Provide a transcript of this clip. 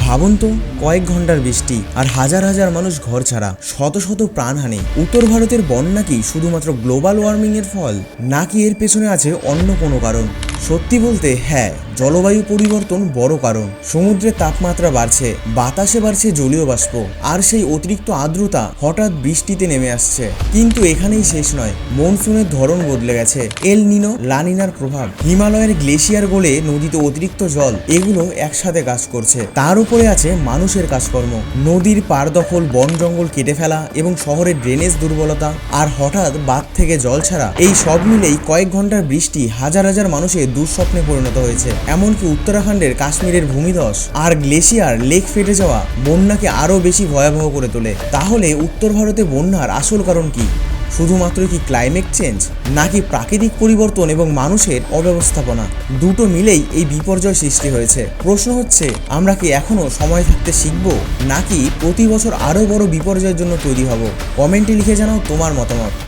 ভাবুন তো, কয়েক ঘণ্টার বৃষ্টি আর হাজার হাজার মানুষ ঘর ছাড়া, শত শত প্রাণহানি উত্তর ভারতের বন্যা কি শুধুমাত্র গ্লোবাল ওয়ার্মিং এর ফল? নাকি এর পেছনে আছে অন্য কোনো কারণ? সত্যি বলতে হ্যাঁ জলবায়ু পরিবর্তন বড় কারণ। সমুদ্রের তাপমাত্রা বাড়ছে, বাতাসে বাড়ছে জলীয় বাষ্প, আর সেই অতিরিক্ত আর্দ্রতা হঠাৎ বৃষ্টিতে নেমে আসছে। কিন্তু এখানেই শেষ নয়, মনসুনের ধরন বদলে গেছে। এল নিনো লানিনার প্রভাব, হিমালয়ের গ্লেশিয়ার গোলে নদীতে অতিরিক্ত জল, এগুলো একসাথে কাজ করছে। তার উপরে আছে মানুষের কাজকর্ম, নদীর পার দখল বন জঙ্গল কেটে ফেলা এবং শহরের ড্রেনেজ দুর্বলতা। আর হঠাৎ বাঁধ থেকে জল ছাড়া, এই সব মিলেই কয়েক ঘণ্টার বৃষ্টি হাজার হাজার মানুষের দুঃস্বপ্নে পরিণত হয়েছে। এমনকি উত্তরাখণ্ডের কাশ্মীরের ভূমিধস আর গ্লেশিয়ার লেক ফেটে যাওয়া বন্যাকে আরও বেশি ভয়াবহ করে তোলে। তাহলে উত্তর ভারতে বন্যার আসল কারণ কি? শুধুমাত্র কি ক্লাইমেট চেঞ্জ নাকি প্রাকৃতিক পরিবর্তন এবং মানুষের অব্যবস্থাপনা? দুটো মিলেই এই বিপর্যয় সৃষ্টি হয়েছে। প্রশ্ন হচ্ছে, আমরা কি এখনও সময় থাকতে শিখব নাকি প্রতি বছর আরও বড় বিপর্যয়ের জন্য তৈরি হব? কমেন্টে লিখে জানাও তোমার মতামত।